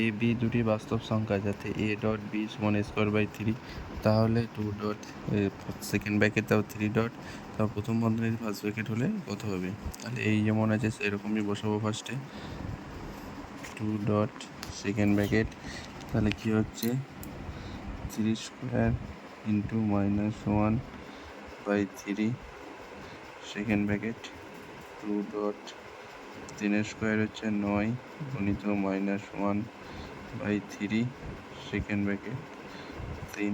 এ, B দুটি বাস্তব সংখ্যা যাতে এ ডট বি সমান স্কোয়ার বাই থ্রি, তাহলে টু ডট সেকেন্ড ব্র্যাকেট তাও থ্রি ডট তাও প্রথম বন্ধনীর ফার্স্ট ব্র্যাকেট হলে কত হবে? তাহলে এই যেমন আছে সেরকমই বসাবো ফার্স্টে টু ডট, সেকেন্ড ব্র্যাকেট, তাহলে কী হচ্ছে? Three square into minus one by three, second bracket, two dot তিনের স্কোয়ার হচ্ছে নয় গণিত minus one by three second bracket তিন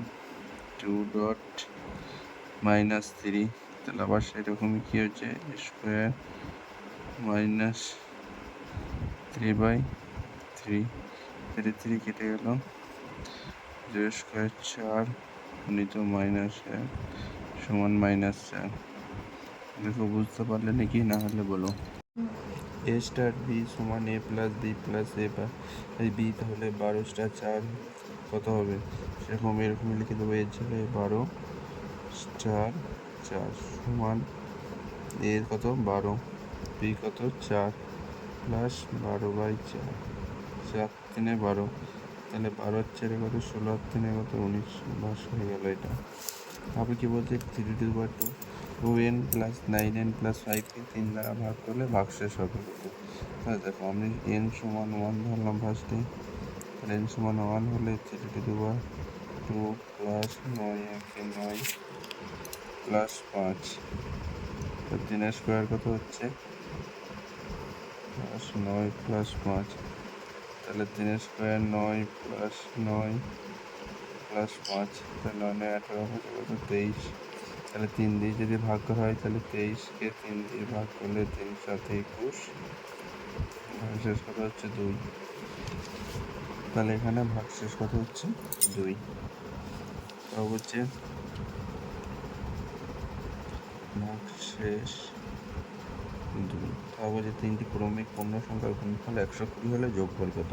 টু ডট মাইনাস থ্রি। তাহলে আবার সেরকমই কী হচ্ছে? Square minus three by three. Three three কেটে গেল। দুই স্কোয়ার চার গণিত মাইনাস এক সমান মাইনাস চার। দেখো, বুঝতে পারলে নাকি? না হলে বলো। এ স্টার বি সমান A plus B plus A B তাহলে বারো স্টার চার, কত হবে? সেরকম এরকম লিখে দেবো, এর জায়গায় বারো স্টার চার সমান এর কত? বারো। বি কত? চার প্লাস বারো বাই চার। চার তিনে বারো। তাহলে বারো চারে কত? ষোলো তিনে কত? উনিশ। বাস হয়ে গেল এটা। তারপরে কি বলছে? থ্রি টু বার two two N plus nine N plus ফাইভকে তিন দ্বারা ভাগ করলে ভাগশেষ হবে। তাহলে দেখো আমি এন সমান ওয়ান ধরলাম ফার্স্টে তাহলে এন সমান ওয়ান হলে থ্রি টু টু প্লাস নয় একে নয় প্লাস পাঁচ। তো তিনের স্কোয়ার কত হচ্ছে? প্লাস নয় প্লাস পাঁচ। তাহলে তিনের স্কোয়ার নয় প্লাস নয় প্লাস পাঁচ। তাহলে নয় নয় আঠারো পাঁচ কত তেইশ। তাহলে তিন দিয়ে যদি ভাগ করা হয়, তাহলে তেইশকে তিন দিয়ে ভাগ করলে তিন সাথে একুশ। শেষ কথা হচ্ছে দুই। তাহলে এখানে ভাগ শেষ কথা হচ্ছে দুই। তাও হচ্ছে ভাগ শেষ দুই। তাও বলছে তিনটি ক্রমিক পূর্ণ সংখ্যার গুণফল একশো কুড়ি হলে যোগফল কত?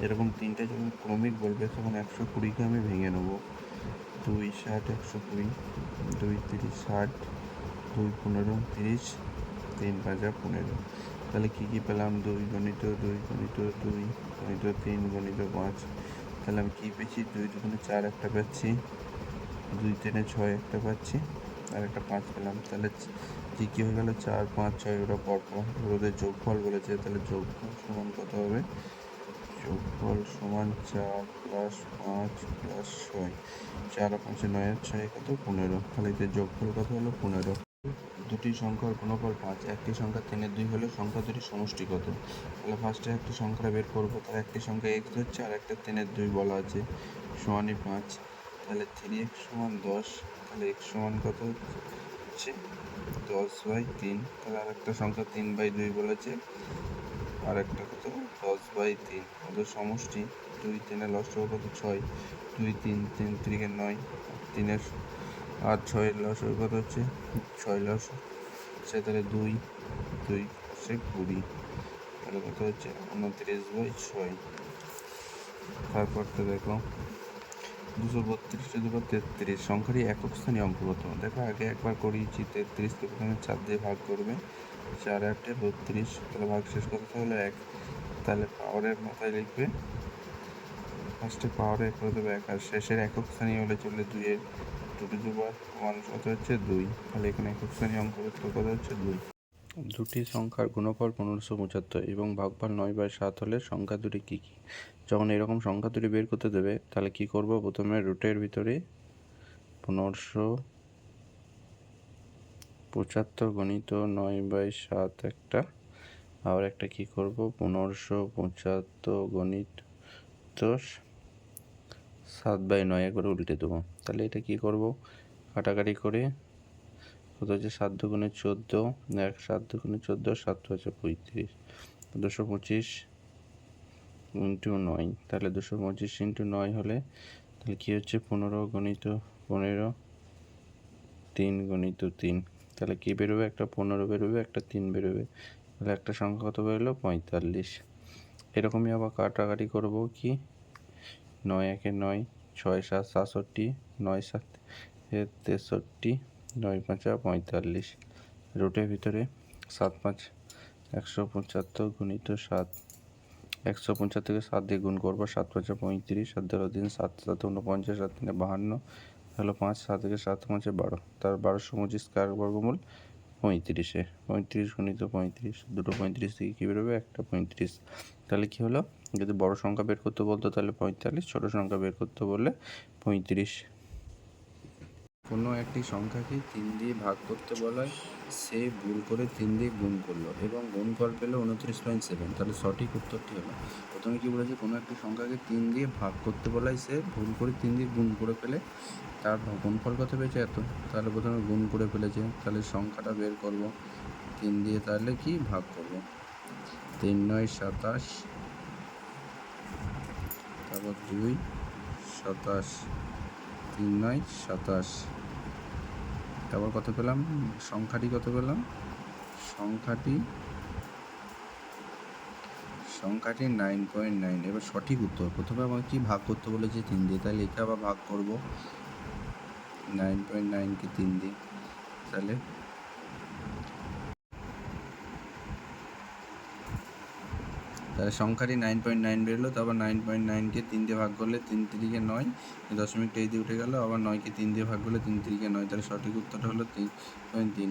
এরকম তিনটে যখন ক্রমিক বলবে, তখন একশো কুড়িকে আমি ভেঙে নেব। দুই ষাট, একশো কুড়ি, দুই তিরিশ, ষাট, দুই পনেরো, তিরিশ, তিন পাঁচা পনেরো। তাহলে কী কী পেলাম? দুই গণিত দুই গণিত দুই গণিত, তিন গণিত, পাঁচ। তাহলে আমি কী পেয়েছি? দুই দুগুণে চার একটা পাচ্ছি। দুই তিনে ছয় একটা পাচ্ছি। আর একটা পাঁচ পেলাম। তাহলে কী কী হয়ে গেলো? চার, পাঁচ, ছয় ওরা পরপর ওদের যোগফল বলেছে। তাহলে যোগফল সমান কত হবে? যোগফল সমান চার প্লাস পাঁচ প্লাস ছয়। চার পাঁচে নয় আর ছয় কত পনেরো। তাহলে এতে যোগফল কত হলো পনেরো। দুটি সংখ্যার গুণফল পাঁচ, একটি সংখ্যা তিনের দুই হলে সংখ্যা দুটি সমষ্টি কত? তাহলে ফার্স্টে একটি সংখ্যা বের করব, তার একটি সংখ্যা এক্স হচ্ছে আর একটা তিনের দুই বলা আছে, সমানই পাঁচ। তাহলে থ্রি এক্স সমান দশ, তাহলে এক্স সমান কত হচ্ছে? দশ বাই তিন, তাহলে আর একটা সংখ্যা তিন বাই দুই বলেছে আর একটা কত দশ বাই তিন ওদের সমষ্টি। দুই তিনে লস কত? ছয়। দুই তিন তিন তিরিকে নয় তিনের আর ছয়ের লস কত হচ্ছে? ছয় লস। সে তাহলে দুই দুই সে কুড়ি। তাহলে কত হচ্ছে? উনত্রিশ বাই ছয়। তারপর তারপরটা দেখো, দুশো বত্রিশে দুটো তেত্রিশ। সংখ্যাটি একক স্থানীয় অঙ্ক কত দেখো, আগে একবার করিয়েছি তেত্রিশকে প্রথমে চার দিয়ে ভাগ করবে। চার আটে বত্রিশ, তাহলে ভাগ শেষ করতে হলে এক। তাহলে পাওয়ারের মাথায় লিখবে ফার্স্টে পাওয়ারে করে দেবে এক, আর শেষের একক স্থানীয় হলে চলে দুইয়ের। দুটো দুবার মানুষ কত হচ্ছে? দুই। তাহলে এখানে একক স্থানীয় অঙ্ক কত হচ্ছে? দুই। দুটি সংখ্যার গুণফল পনেরোশো পঁচাত্তর এবং ভাগফল নয় বাই সাত হলে সংখ্যা দুটি কী কী? যখন এরকম সংখ্যা দুটি বের করতে দেবে, তাহলে কি করব? প্রথমে রুটের ভিতরে পনেরোশো পঁচাত্তর গণিত নয় বাই সাত একটা। আবার একটা কি করব? পনেরোশো পঁচাত্তর গণিত সাত বাই নয় করে উল্টে দেবো। তাহলে এটা কি করব? কাটাকাটি করে কত হচ্ছে? সাত দুগুণে চোদ্দ। এক সাত দুগুণে চোদ্দ, সাত হচ্ছে পঁয়ত্রিশ। দুশো পঁচিশ ইন্টু নয়। তাহলে দুশো পঁচিশ ইন্টু নয় হলে তাহলে কী হচ্ছে? পনেরো গণিত পনেরো, তিন গণিত তিন। তাহলে কী বেরোবে? একটা পনেরো বেরোবে, একটা তিন বেরোবে। তাহলে একটা সংখ্যা কত বেরোলো? পঁয়তাল্লিশ। এরকমই আবার কাটাকাটি করব কি? নয় একে নয়, ছয় সাত, সাতষট্টি, নয় সাত তেষট্টি, নয় পাঁচা পঁয়তাল্লিশ। রুটের ভিতরে সাত পাঁচ, একশো পঁচাত্তর গুণিত সাত। একশো পঁচাত্তরকে সাত দিয়ে গুণ করব, সাত পাঁচে পঁয়ত্রিশ। সাত দিন সাত সাত উনপঞ্চাশ সাত তিনে বাহান্ন। হলো পাঁচ, সাত থেকে সাত পাঁচে বারো। তার বারোশো পঁচিশ কার বর্গমূল পঁয়ত্রিশে। পঁয়ত্রিশ গুণিত পঁয়ত্রিশ, দুটো পঁয়ত্রিশ থেকে কী বেরোবে? একটা পঁয়ত্রিশ। তাহলে কী হলো? যদি বড় সংখ্যা বের করতে বলতো তাহলে পঁয়তাল্লিশ, ছোটো সংখ্যা বের করতে বললে পঁয়ত্রিশ। কোনো একটি সংখ্যাকে তিন দিয়ে ভাগ করতে বলায় সে ভুল করে তিন দিয়ে গুণ করল এবং গুণ গুণফল পেল উনত্রিশ পয়েন্ট সেভেন তাহলে সঠিক উত্তরটি হলো, প্রথমে কী বলেছে, কোনো একটি সংখ্যাকে তিন দিয়ে ভাগ করতে বলায় সে ভুল করে তিন দিয়ে গুণ করে ফেলে তার গুণফল কত পেয়েছে এত? তাহলে প্রথমে গুণ করে ফেলেছে, তাহলে সংখ্যাটা বের করব, তিন দিয়ে তাহলে কি ভাগ করব? তিন নয় সাতাশ, তারপর দুই সাতাশ, তিন নয় সাতাশ। তারপর কত পেলাম? সংখ্যাটি কত পেলাম? সংখ্যাটি সংখ্যাটি নাইন পয়েন্ট নাইন এবার সঠিক উত্তর। প্রথমে আমাকে কি ভাগ করতে বলেছে তিন দিয়ে? তাহলে এটা আবার ভাগ করব। নাইন পয়েন্ট নাইনকে তিন দিয়ে। তাহলে তাহলে সংখ্যাটি নাইন পয়েন্ট নাইন বেরোলো, তারপর নাইন পয়েন্ট নাইনকে তিন দিয়ে ভাগ করলে তিন তিরিকে নয়, দশমিকটা এই দিয়ে উঠে গেল, আবার নয়কে তিন দিয়ে ভাগ করলে তিন তিরিকে নয়, তাহলে সঠিক উত্তরটা হলো তিন পয়েন্ট তিন।